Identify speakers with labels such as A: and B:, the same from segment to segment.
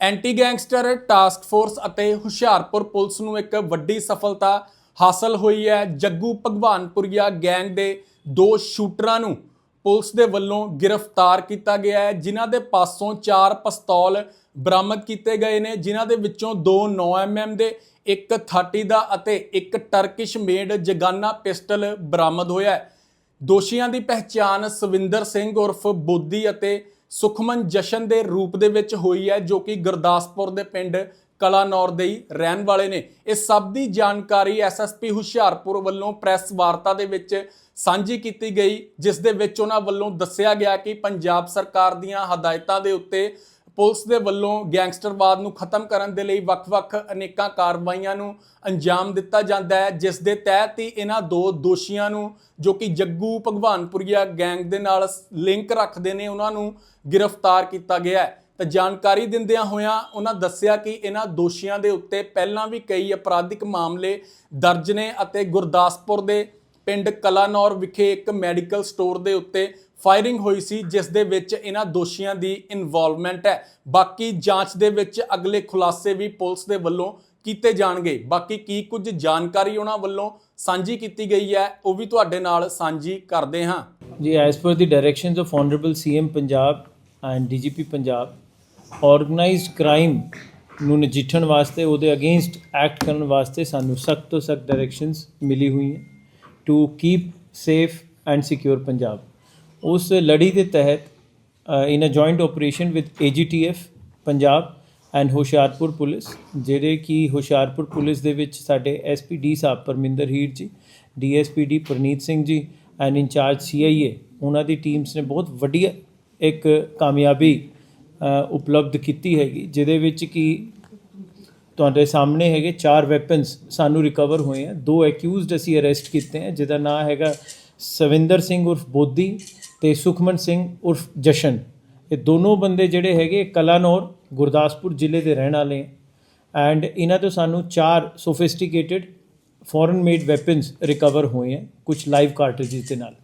A: Anti gangster task force ਅਤੇ Hoshiarpur police ਨੂੰ ਇੱਕ ਵੱਡੀ ਸਫਲਤਾ ਹਾਸਲ ਹੋਈ ਹੈ। ਜੱਗੂ ਭਗਵਾਨਪੁਰੀਆ ਗੈਂਗ ਦੇ ਦੋ ਸ਼ੂਟਰਾਂ ਨੂੰ ਪੁਲਿਸ ਦੇ ਵੱਲੋਂ ਗ੍ਰਿਫਤਾਰ ਕੀਤਾ ਗਿਆ ਹੈ, ਜਿਨ੍ਹਾਂ ਦੇ ਪਾਸੋਂ ਚਾਰ ਪਿਸਤੌਲ ਬਰਾਮਦ ਕੀਤੇ ਗਏ ਨੇ। ਜਿਨ੍ਹਾਂ ਦੇ ਵਿੱਚੋਂ ਦੋ 9mm ਦੇ, ਇੱਕ 30 ਦਾ ਅਤੇ ਇੱਕ ਟਰਕਿਸ਼ ਮੇਡ ਜਗਾਨਾ ਪਿਸਟਲ ਬਰਾਮਦ ਹੋਇਆ ਹੈ। ਦੋਸ਼ੀਆਂ ਦੀ ਪਹਿਚਾਣ ਸਵਿੰਦਰ ਸਿੰਘ ਉਰਫ ਬੋਦੀ ਅਤੇ ਸੁਖਮਨ ਜਸ਼ਨ ਦੇ ਰੂਪ ਦੇ ਵਿੱਚ ਹੋਈ ਹੈ, ਜੋ ਕਿ ਗੁਰਦਾਸਪੁਰ ਦੇ ਪਿੰਡ ਕਲਾਨੌਰ ਦੇ ਹੀ ਰਹਿਣ ਵਾਲੇ ਨੇ। ਇਹ ਸਭ ਦੀ ਜਾਣਕਾਰੀ ਐਸਐਸਪੀ ਹੁਸ਼ਿਆਰਪੁਰ ਵੱਲੋਂ ਪ੍ਰੈਸ ਵਾਰਤਾ ਦੇ ਵਿੱਚ ਸਾਂਝੀ ਕੀਤੀ ਗਈ, ਜਿਸ ਦੇ ਵਿੱਚ ਉਹਨਾਂ ਵੱਲੋਂ ਦੱਸਿਆ ਗਿਆ ਕਿ ਪੰਜਾਬ ਸਰਕਾਰ ਦੀਆਂ ਹਦਾਇਤਾਂ ਦੇ ਉੱਤੇ ਪੁਲਿਸ ਦੇ ਵੱਲੋਂ ਗੈਂਗਸਟਰਵਾਦ ਨੂੰ ਖਤਮ ਕਰਨ ਦੇ ਲਈ ਵੱਖ-ਵੱਖ ਅਨੇਕਾਂ ਕਾਰਵਾਈਆਂ ਨੂੰ ਅੰਜਾਮ ਦਿੱਤਾ ਜਾਂਦਾ ਹੈ, ਜਿਸ ਦੇ ਤਹਿਤ ਹੀ ਇਹਨਾਂ ਦੋ ਦੋਸ਼ੀਆਂ ਨੂੰ, ਜੋ ਕਿ ਜੱਗੂ ਭਗਵਾਨਪੁਰੀਆ ਗੈਂਗ ਦੇ ਨਾਲ ਲਿੰਕ ਰੱਖਦੇ ਨੇ, ਉਹਨਾਂ ਨੂੰ ਗ੍ਰਿਫਤਾਰ ਕੀਤਾ ਗਿਆ ਹੈ। ਤਾਂ ਜਾਣਕਾਰੀ ਦਿੰਦਿਆਂ ਹੋਇਆਂ ਉਹਨਾਂ ਦੱਸਿਆ ਕਿ ਇਹਨਾਂ ਦੋਸ਼ੀਆਂ ਦੇ ਉੱਤੇ ਪਹਿਲਾਂ ਵੀ ਕਈ ਅਪਰਾਧਿਕ ਮਾਮਲੇ ਦਰਜ ਨੇ ਅਤੇ ਗੁਰਦਾਸਪੁਰ ਦੇ ਪਿੰਡ ਕਲਾਨੌਰ ਵਿਖੇ ਇੱਕ ਮੈਡੀਕਲ ਸਟੋਰ ਦੇ ਉੱਤੇ ਫਾਇਰਿੰਗ ਹੋਈ ਸੀ, ਜਿਸ ਦੇ ਵਿੱਚ ਇਹਨਾਂ ਦੋਸ਼ੀਆਂ ਦੀ ਇਨਵੋਲਵਮੈਂਟ ਹੈ। ਬਾਕੀ ਜਾਂਚ ਦੇ ਵਿੱਚ ਅਗਲੇ ਖੁਲਾਸੇ ਵੀ ਪੁਲਿਸ ਦੇ ਵੱਲੋਂ ਕੀਤੇ ਜਾਣਗੇ। ਬਾਕੀ ਕੀ ਕੁਝ ਜਾਣਕਾਰੀ ਉਹਨਾਂ ਵੱਲੋਂ ਸਾਂਝੀ ਕੀਤੀ ਗਈ ਹੈ, ਉਹ ਵੀ ਤੁਹਾਡੇ ਨਾਲ ਸਾਂਝੀ ਕਰਦੇ ਹਾਂ।
B: ਜੀ as per the directions of honourable CM Punjab and DGP Punjab organised crime ਨੂੰ ਨਜਿੱਠਣ ਵਾਸਤੇ, ਉਹਦੇ ਅਗੇਂਸਟ ਐਕਟ ਕਰਨ ਵਾਸਤੇ ਸਾਨੂੰ ਸਖਤ ਤੋਂ ਸਖਤ ਡਾਇਰੈਕਸ਼ਨਸ ਮਿਲੀ ਹੋਈ ਹੈ to keep safe and secure Punjab ਉਸ ਲੜੀ ਦੇ ਤਹਿਤ in a joint operation with AGTF Punjab and Hoshiarpur police, ਜਿਹੜੇ ਕਿ ਹੁਸ਼ਿਆਰਪੁਰ ਪੁਲਿਸ ਦੇ ਵਿੱਚ ਸਾਡੇ ਐਸਪੀਡੀ ਸਾਹਿਬ ਪਰਮਿੰਦਰ ਹੀਰ ਜੀ ਡੀਐਸਪੀਡੀ Praneet Singh ji and incharge CIA ਉਹਨਾਂ ਦੀ ਟੀਮਸ ਨੇ ਬਹੁਤ ਵਧੀਆ ਇੱਕ ਕਾਮਯਾਬੀ ਉਪਲਬਧ ਕੀਤੀ ਹੈਗੀ, ਜਿਹਦੇ ਵਿੱਚ ਕਿ ਤੁਹਾਡੇ ਸਾਹਮਣੇ ਹੈਗੇ ਚਾਰ ਵੈਪਨਸ ਸਾਨੂੰ ਰਿਕਵਰ ਹੋਏ ਆ। ਦੋ ਐਕਿਊਜ਼ਡ ਅਸੀਂ ਅਰੈਸਟ ਕੀਤੇ ਆ, ਜਿਹਦਾ ਨਾਮ ਹੈਗਾ ਸਵਿੰਦਰ ਸਿੰਘ ਉਰਫ ਬੋਦੀ ਤੇ ਸੁਖਮਨ ਸਿੰਘ ਉਰਫ ਜਸ਼ਨ। ਇਹ ਦੋਨੋਂ ਬੰਦੇ ਜਿਹੜੇ ਹੈਗੇ ਕਲਾਨੌਰ, ਗੁਰਦਾਸਪੁਰ ਜ਼ਿਲ੍ਹੇ ਦੇ ਰਹਿਣ ਵਾਲੇ ਐਂਡ ਇਹਨਾਂ ਤੋਂ ਸਾਨੂੰ ਚਾਰ sophisticated foreign made weapons recover ਹੋਏ ਹਨ ਕੁਝ ਲਾਈਵ ਕਾਰਟ੍ਰਿਜਸ ਦੇ ਨਾਲ।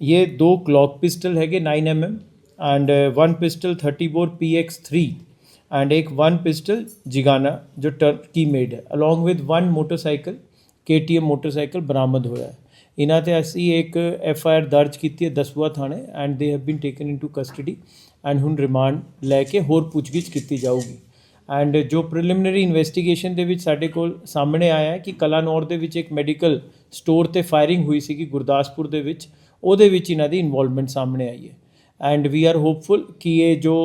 B: ਇਹ ਦੋ ਕਲੌਕ ਪਿਸਟਲ ਹੈਗੇ 9 mm and one pistol 30 bore PX3 and ਇੱਕ ਵਨ ਪਿਸਟਲ ਜਿਗਾਨਾ ਜੋ ਟਰਕੀ ਮੇਡ ਹੈ। Along with one motorcycle KTM motorcycle ਬਰਾਮਦ ਹੋਇਆ ਹੈ। ਇਹਨਾਂ ਤੇ ਅਸੀਂ ਇੱਕ ਐਫ ਆਈ ਆਰ ਦਰਜ ਕੀਤੀ ਹੈ ਦਸਵਾ ਥਾਣੇ and they have been taken into custody and ਹੁਣ ਰਿਮਾਂਡ ਲੈ ਕੇ ਹੋਰ ਪੁੱਛਗਿੱਛ ਕੀਤੀ ਜਾਊਗੀ। ਐਂਡ ਜੋ ਪ੍ਰੀਲਿਮਿਨਰੀ ਇਨਵੈਸਟੀਗੇਸ਼ਨ ਦੇ ਵਿੱਚ ਸਾਡੇ ਕੋਲ ਸਾਹਮਣੇ ਆਇਆ ਹੈ ਕਿ ਕਲਾਨੌਰ ਦੇ ਵਿੱਚ ਇੱਕ ਮੈਡੀਕਲ ਸਟੋਰ ਤੇ ਫਾਇਰਿੰਗ ਹੋਈ ਸੀ ਕਿ ਗੁਰਦਾਸਪੁਰ ਦੇ ਵਿੱਚ, ਉਹਦੇ ਵਿੱਚ ਇਹਨਾਂ ਦੀ ਇਨਵੋਲਵਮੈਂਟ ਸਾਹਮਣੇ ਆਈ ਹੈ। ਐਂਡ ਵੀ ਆਰ ਹੋਪਫੁਲ ਕਿ ਇਹ ਜੋ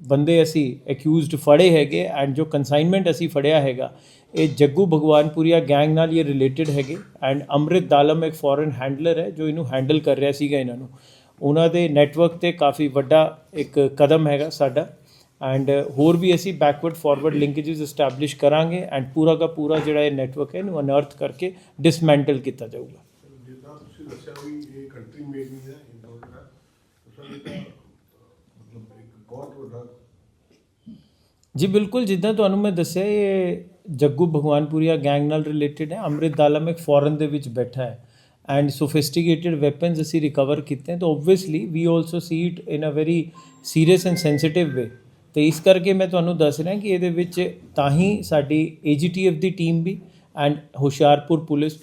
B: ਬੰਦੇ ਅਸੀਂ ਅਕਿਊਜ਼ਡ ਫੜੇ ਹੈਗੇ ਐਂਡ ਜੋ ਕਨਸਾਈਨਮੈਂਟ ਅਸੀਂ ਫੜਿਆ ਹੈਗਾ, ਇਹ ਜੱਗੂ ਭਗਵਾਨਪੁਰੀਆ ਗੈਂਗ ਨਾਲ ਇਹ ਰਿਲੇਟਡ ਹੈਗੇ ਐਂਡ ਅੰਮ੍ਰਿਤ ਦਾਲਮ ਇੱਕ ਫੋਰਨ ਹੈਂਡਲਰ ਹੈ ਜੋ ਇਹਨੂੰ ਹੈਂਡਲ ਕਰ ਰਿਹਾ ਸੀਗਾ ਇਹਨਾਂ ਨੂੰ। ਉਹਨਾਂ ਦੇ ਨੈਟਵਰਕ ਤੇ ਕਾਫੀ ਵੱਡਾ ਇੱਕ ਕਦਮ ਹੈਗਾ ਸਾਡਾ ਐਂਡ ਹੋਰ ਵੀ ਅਸੀਂ ਬੈਕਵਰਡ ਫਾਰਵਰਡ ਲਿੰਕੇजेस ਐਸਟੈਬਲਿਸ਼ ਕਰਾਂਗੇ ਐਂਡ ਪੂਰਾ ਦਾ ਪੂਰਾ ਜਿਹੜਾ ਇਹ ਨੈਟਵਰਕ ਹੈ ਇਹਨੂੰ ਅਨਰਥ ਕਰਕੇ ਡਿਸਮੈਂਟਲ ਕੀਤਾ ਜਾਊਗਾ।
C: ਜਿੱਦਾਂ ਤੁਸੀਂ ਦੱਸਿਆ ਵੀ ਇਹ ਕੰਟਰੀ ਮੇਡ ਨਹੀਂ ਹੈ ਇੰਪੋਰਟਡ ਹੈ ਸਰ ਇਹ ਤਾਂ ਮਤਲਬ ਇੱਕ ਬਹੁਤ ਵੱਡਾ।
B: ਜੀ, ਬਿਲਕੁਲ, ਜਿੱਦਾਂ ਤੁਹਾਨੂੰ ਮੈਂ ਦੱਸਿਆ, ਇਹ ਜੱਗੂ ਭਗਵਾਨਪੁਰੀਆ ਗੈਂਗ ਨਾਲ ਰਿਲੇਟਡ ਹੈ। ਅੰਮ੍ਰਿਤ ਦਾਲਮ ਇੱਕ ਫੋਰਨ ਦੇ ਵਿੱਚ ਬੈਠਾ ਹੈ। ਐਂਡ ਸੋਫਿਸਟੀਕੇਟਿਡ ਵੈਪਨਸ ਅਸੀਂ ਰਿਕਵਰ ਕੀਤੇ ਤਾਂ obviously we also see it in a very serious and sensitive way ਤੇ ਇਸ ਕਰਕੇ ਮੈਂ ਤੁਹਾਨੂੰ ਦੱਸ ਰਿਹਾ ਕਿ ਇਹਦੇ ਵਿੱਚ ਤਾਂ ਹੀ ਸਾਡੀ ਏਜੀਟੀਐਫ ਦੀ ਟੀਮ ਵੀ ਐਂਡ ਹੁਸ਼ਿਆਰਪੁਰ ਪੁਲਿਸ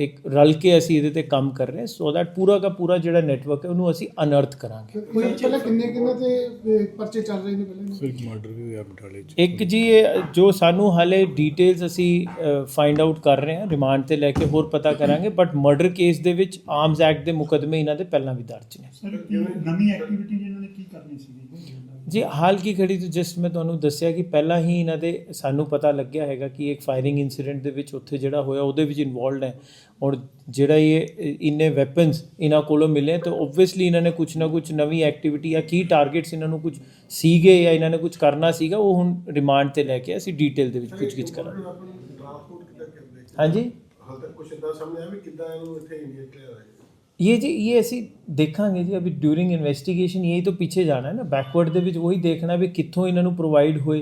B: ਇੱਕ ਰਲ ਕੇ ਅਸੀਂ ਇਹਦੇ ਤੇ ਕੰਮ ਕਰ ਰਹੇ ਹਾਂ ਸੋ ਦੈਟ ਪੂਰਾ ਦਾ ਪੂਰਾ ਜਿਹੜਾ ਨੈਟਵਰਕ ਹੈ ਉਹਨੂੰ ਅਸੀਂ ਅਨਰਥ ਕਰਾਂਗੇ।
D: ਕੋਈ ਪਹਿਲਾਂ ਕਿੰਨੇ ਕਿੰਨੇ ਤੇ ਪਰਚੇ ਚੱਲ ਰਹੇ ਨੇ ਪਹਿਲਾਂ
B: ਇੱਕ ਜੀ ਇਹ ਜੋ ਸਾਨੂੰ ਹਾਲੇ ਡਿਟੇਲਸ ਅਸੀਂ ਫਾਈਂਡ ਆਊਟ ਕਰ ਰਹੇ ਹਾਂ ਰਿਮਾਂਡ ਤੇ ਲੈ ਕੇ ਹੋਰ ਪਤਾ ਕਰਾਂਗੇ ਬਟ ਮਰਡਰ ਕੇਸ ਦੇ ਵਿੱਚ ਆਰਮਸ ਐਕਟ ਦੇ ਮੁਕਦਮੇ ਇਹਨਾਂ ਦੇ ਪਹਿਲਾਂ ਵੀ ਦਰਜ ਨੇ।
E: ਨਵੀਂ ਐਕਟੀਵਿਟੀ ਇਹਨਾਂ ਨੇ ਕੀ ਕਰਨੀ ਸੀ
B: ਜੀ ਹਾਲ ਕੀ ਘੜੀ ਤੋਂ ਜਸਟ ਮੈਂ ਤੁਹਾਨੂੰ ਦੱਸਿਆ ਕਿ ਪਹਿਲਾਂ ਹੀ ਇਹਨਾਂ ਦੇ ਸਾਨੂੰ ਪਤਾ ਲੱਗਿਆ ਹੈਗਾ ਕਿ ਇੱਕ ਫਾਇਰਿੰਗ ਇਨਸੀਡੈਂਟ ਦੇ ਵਿੱਚ ਉੱਥੇ ਜਿਹੜਾ ਹੋਇਆ ਉਹਦੇ ਵਿੱਚ ਇਨਵੋਲਡ ਹੈ। ਔਰ ਜਿਹੜਾ ਇਹ ਇੰਨੇ ਵੈਪਨਸ ਇਹਨਾਂ ਕੋਲੋਂ ਮਿਲੇ ਤਾਂ ਓਬਵੀਅਸਲੀ ਇਹਨਾਂ ਨੇ ਕੁਝ ਨਾ ਕੁਝ ਨਵੀਂ ਐਕਟੀਵਿਟੀ ਜਾਂ ਕੀ ਟਾਰਗੇਟਸ ਇਹਨਾਂ ਨੂੰ ਕੁਝ ਸੀਗੇ ਜਾਂ ਇਹਨਾਂ ਨੇ ਕੁਝ ਕਰਨਾ ਸੀਗਾ ਉਹ ਹੁਣ ਰਿਮਾਂਡ ਤੇ ਲੈ ਕੇ ਅਸੀਂ ਡਿਟੇਲ ਦੇ ਵਿੱਚ ਪੁੱਛਗਿੱਛ ਕਰਾਂਗੇ
C: ਟ੍ਰਾਂਸਪੋਰਟ ਕਿੱਦਾਂ ਕਰਦੇ
B: ਹਾਂਜੀ
C: ਹਾਲ ਤੱਕ ਕੁਛ ਇਦਾਂ ਸਾਹਮਣੇ ਆਇਆ ਵੀ ਕਿੱਦਾਂ ਇਹਨੂੰ ਇੱਥੇ ਇੰਡੀਆ ਚ ਲਿਆਇਆ
B: ये जी ये ऐसी देखेंगे जी अभी ड्यूरिंग इन्वेस्टिगेशन यही तो पीछे जाना है ना बैकवर्ड ਦੇ ਵਿੱਚ ਉਹੀ ਦੇਖਣਾ ਵੀ ਕਿੱਥੋਂ ਇਹਨਾਂ ਨੂੰ ਪ੍ਰੋਵਾਈਡ ਹੋਏ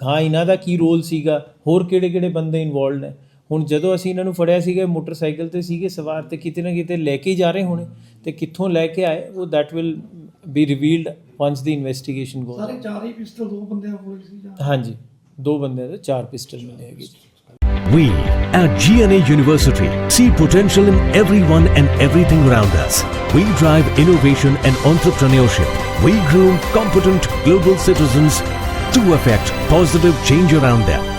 B: ਹਾਂ ਇਹਨਾਂ ਦਾ ਕੀ ਰੋਲ ਸੀਗਾ ਹੋਰ ਕਿਹੜੇ ਕਿਹੜੇ ਬੰਦੇ ਇਨਵੋਲਡ ਨੇ ਹੁਣ ਜਦੋਂ ਅਸੀਂ ਇਹਨਾਂ ਨੂੰ ਫੜਿਆ ਸੀਗਾ ਮੋਟਰਸਾਈਕਲ ਤੇ ਸੀਗੇ ਸਵਾਰ ਤੇ ਕਿਤੇ ਨਾ ਕਿਤੇ ਲੈ ਕੇ ਜਾ ਰਹੇ ਹੋਣੇ ਤੇ ਕਿੱਥੋਂ ਲੈ ਕੇ ਆਏ ਉਹ that will revealed once the investigation goes on.
D: ਸਾਰੇ ਚਾਰ ਹੀ ਪਿਸਟਲ ਦੋ ਬੰਦਿਆਂ ਕੋਲ ਸੀ ਜਾਂ
B: ਹਾਂਜੀ ਦੋ ਬੰਦਿਆਂ ਦੇ ਚਾਰ ਪਿਸਟਲ ਮਿਲੇ ਹੈਗੇ
F: We at GNA University see potential in everyone and everything around us. We drive innovation and entrepreneurship. We groom competent global citizens to affect positive change around them.